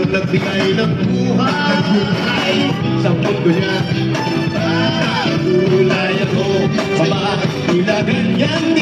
nagbigay ng buhay sa mundo niya. Para kulay ako, babae tila ganyan din.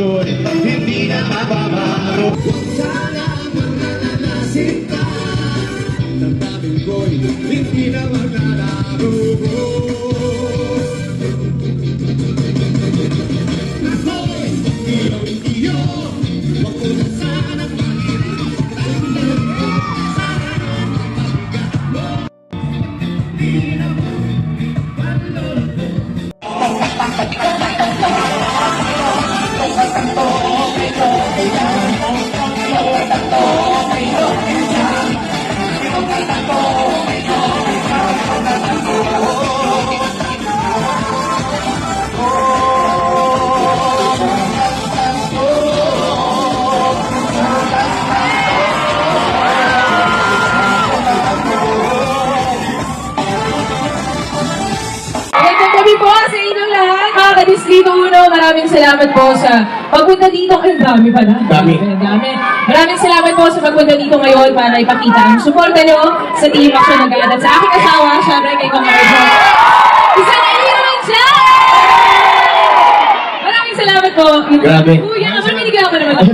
Ko'y hindi na mababago Huwag sana magkakasinta Sa dating ko'y hindi na magkakaroon Kadistrito uno, maraming salamat po sa pagpunta dito. Ay, dami pala. Dami. Dami. Maraming salamat po sa pagpunta dito ngayon para ipakita ang suporta nyo sa Team Action ng At sa aking asawa, syempre kay Kong. Isa na naman siya! Maraming salamat po. Grabe. Kuya, naman ko naman.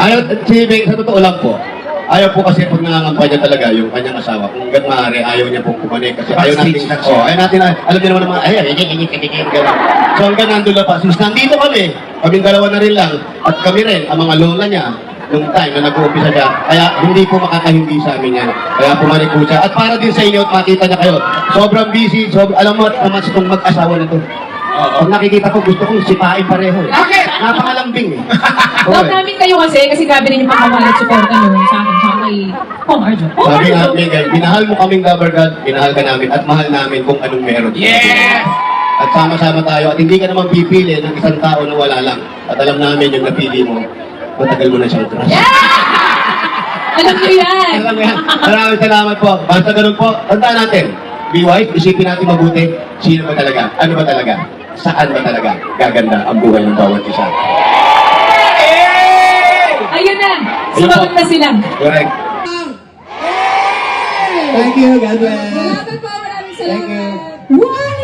Ayaw, si Beng, sa totoo lang po, ayaw po kasi pag nangangampanya talaga yung kanyang asawa, kung hanggat maaari, ayaw niya pong kumanik kasi ayaw natin, oh, ayaw natin, na- alam niyo naman naman, ayaw, ay, ay, ay, ay, ay, gano'n. So hanggang nandun lang pa, since nandito kami, kaming dalawa na rin lang, at kami rin, ang mga lola niya, nung time na nag-uumpisa siya, kaya hindi po makakahindi sa amin yan. Kaya pumanik po siya. At para din sa inyo, at makita niya kayo, sobrang busy, sobrang, alam mo, at naman itong mag-asawa na to. Pag nakikita ko, gusto kong sipain pareho. eh. Bakit? Napakalambing eh. Oo, Love eh. namin kayo kasi, kasi grabe rin yung pagmamahal at suporta nyo sa akin, sa kay Kong Marjo. Kong Sabi nga! Miguel, binahal mo kaming Lover God, binahal ka namin, at mahal namin kung anong meron. Yes! At sama-sama tayo, at hindi ka naman pipili ng isang tao na wala lang. At alam namin yung napili mo, matagal mo na siyang crush. Alam nyo yan! Alam mo yan. Maraming salamat po. Basta ganun po, tandaan natin, be wise, isipin natin mabuti, sino ba talaga, ano ba talaga, saan ba talaga gaganda ang buhay ng bawat isa. Ayun na! Sumagot na sila. Correct. Thank you, God bless. Salamat po, maraming salamat. Thank you. Wow!